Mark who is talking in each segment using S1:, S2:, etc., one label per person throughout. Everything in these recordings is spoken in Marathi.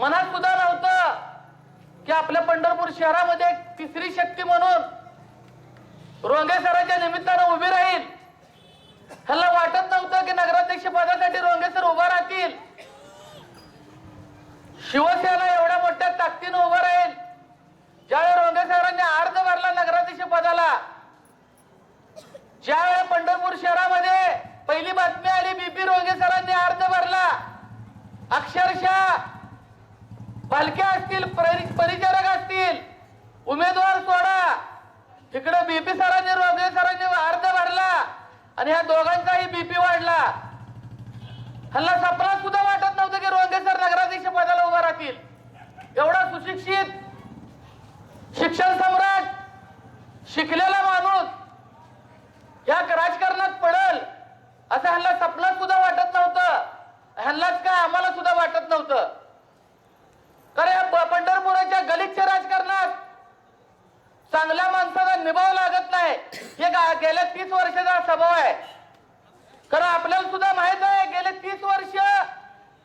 S1: मनात सुद्धा नव्हतं की आपल्या पंढरपूर शहरामध्ये एक तिसरी शक्ती म्हणून रोंगे सराच्या निमित्तानं उभी राहील. ह्याला वाटत नव्हतं की नगराध्यक्ष पदासाठी रोंगे सर उभा राहतील. शिवसेना एवढ्या मोठ्या ताकदीनं उभा राहील. ज्यावेळी रोंगे सरांनी अर्ज भरला नगराध्यक्ष पदाला ज्यावेळी पंढरपूर शहरामध्ये पहिली बातमी आली बीपी रोंगे सरांनी अर्ज भरला. अक्षरशः पालख्या असतील परि- परिचारक असतील उमेदवार सोडा. तिकडे बीपी सरांनी रोगे सरांनी अर्ज भरला आणि ह्या दोघांचाही बीपी वाढला. हल्ला सपना सुद्धा वाटत नव्हतं की रोगे सर नगराध्यक्ष पदाला उभा राहतील. एवढा सुशिक्षित शिक्षण सम्राट शिकलेला माणूस या राजकारणात पडल असं ह्यांना सपनात सुद्धा वाटत नव्हतं. ह्यांनाच काय आम्हाला सुद्धा वाटत नव्हतं. कारण पंढरपुराच्या गलिच्छ राजकारणात चांगल्या माणसाला निभाव लागत नाही. हे गेल्या तीस वर्षाचा स्वभाव आहे. कारण आपल्याला सुद्धा माहीत आहे गेले तीस वर्ष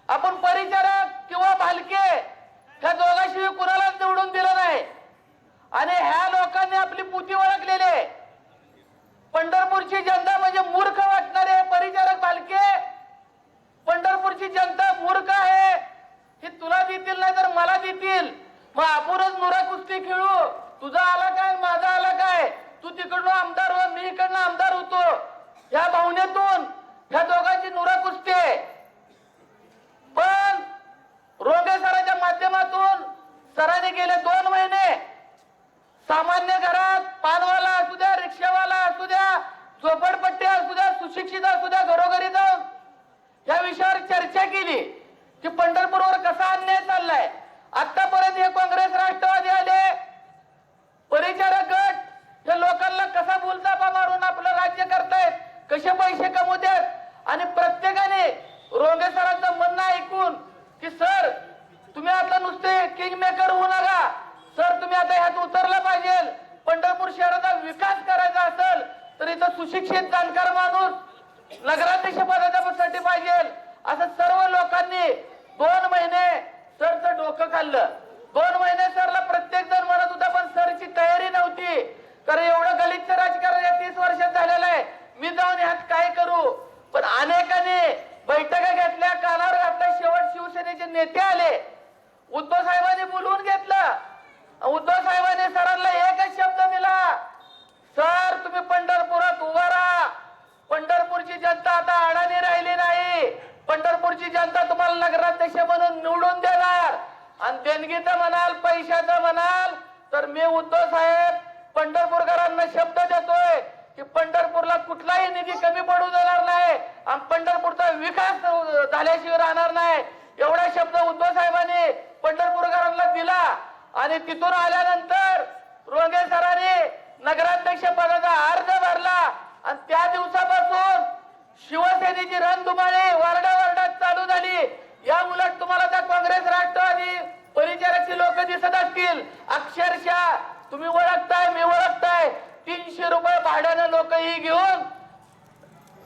S1: आपण परिचारक किंवा भालके ह्या दोघांशिवाय कुणालाच निवडून दिलं नाही. आणि ह्या लोकांनी आपली पुती ओळखलेली आहे. पंढरपूरची जनता म्हणजे मूर्ख वाटणारे परिचारक भालके पंढरपूरची जनता मूर्ख आहे हे तुला देतील नाही तर मला देतील मग आपणच नुरा कुस्ती खेळू. तुझा आला काय माझा आला काय? तू तिकडनं आमदार हो मी इकडनं आमदार होतो. ह्या भावनेतून ह्या दोघांची नुरा कुस्ती आहे. पण रोगे सराच्या माध्यमातून सरांनी गेले दोन महिने. सामान्य घरात पानवाला असू द्या रिक्षावाला असू द्या झोपडपट्टी असू द्या सुशिक्षित असू द्या घरोघरी जाऊन. या विषयावर चर्चा केली की पंढरपूरवर कसा अन्याय चाललाय? आतापर्यंत हे काँग्रेस राष्ट्रवादी आले. परिचारक गट हे लोकांना कसा बोलतापा मारून आपलं राज्य करतायत? कसे पैसे कमवतात आणि प्रत्येकाने रोंगे सरांचं म्हणणं ऐकून की सर तुम्ही आता नुसते किंग मेकर होऊ नका. सर तुम्ही आता ह्यात उतरला पाहिजे. पंढरपूर शहराचा विकास करायचा असेल तर इथं सुशिक्षित जाणकार माणूस नगराध्यक्ष पदासाठी पाहिजे. असं सर्व लोकांनी दोन महिने सरचं डोकं खाल्लं. दोन महिने सरला प्रत्येक जण म्हणत होता पण सरची तयारी नव्हती. कारण एवढं गलिच्छ राजकारण या तीस वर्षात झालेलं आहे. मी जाऊन ह्यात काय करू? पण अनेकांनी बैठका घेतल्या कानावर घातल्या. शेवट शिवसेनेचे नेते आले. उद्धव साहेबांनी बोलवून घेतलं. उद्धव साहेबांनी सरांना एकच शब्द दिला. सर तुम्ही पंडित उभा राहा पंढरपूरची जनता आता अडाणी राहिली नाही नागपूरची जनता तुम्हाला नगराध्यक्ष म्हणून निवडून देणार. आणि देणगीचं म्हणाल पैशाचं म्हणाल तर मी उद्धव साहेब पंढरपूरकरांना शब्द देतोय की पंढरपूरला कुठलाही निधी कमी पडू देणार नाही आणि पंढरपूरचा विकास झाल्याशिवाय राहणार नाही. एवढा शब्द उद्धव साहेबांनी पंढरपूरकरांना दिला. आणि तिथून आल्यानंतर रोंगे सरांनी नगराध्यक्ष पदाचा अर्ज भरला. आणि त्या दिवसापासून शिवसेनेची रणधुमाळी वारडा वारडात चालू झाली या उलट तुम्हाला त्या काँग्रेस राष्ट्रवादी परिचारकची लोक दिसत असतील अक्षरशः तुम्ही ओळखताय मी ओळखताय. तीनशे रुपये भाड्यानं लोक ही घेऊन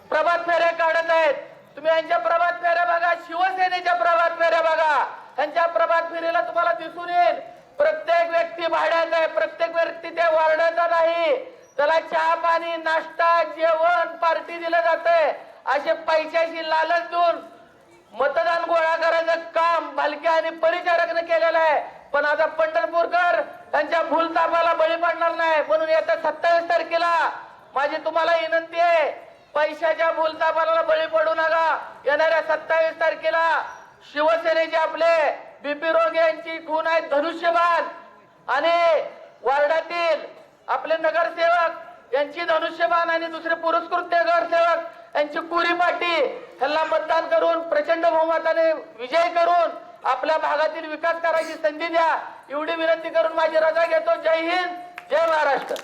S1: प्रभात फेऱ्या काढत आहेत. तुम्ही यांच्या प्रभात फेऱ्या बघा शिवसेनेच्या प्रभात फेऱ्या बघा. यांच्या प्रभात फेरीला तुम्हाला दिसून येईल. प्रत्येक व्यक्ती भाड्याचा आहे प्रत्येक व्यक्ती त्या वार्डाचा नाही. त्याला चहा पाणी नाश्ता जेवण पार्टी दिलं जातंय. असे पैशाशी लालच देऊन मतदान गोळा करायचं काम भालक्या आणि परिचारकनं केलेलं आहे. पण आता पंढरपूरकर त्यांच्या भूलतापाला बळी पडणार नाही. म्हणून येत्या सत्तावीस तारखेला माझी तुम्हाला विनंती आहे पैशाच्या भूलतापाला बळी पडू नका. येणाऱ्या सत्तावीस तारखेला शिवसेनेचे आपले बीपी रोग यांची खून आहे धनुष्यबाण. आणि वार्डातील आपले नगरसेवक यांची धनुष्यबाण आणि दुसरे पुरस्कृत नगरसेवक यांची कुरी पाटी. ह्यांना मतदान करून प्रचंड बहुमताने विजय करून आपल्या भागातील विकास करायची संधी द्या. एवढी विनंती करून माझी रजा घेतो. जय हिंद. जय महाराष्ट्र.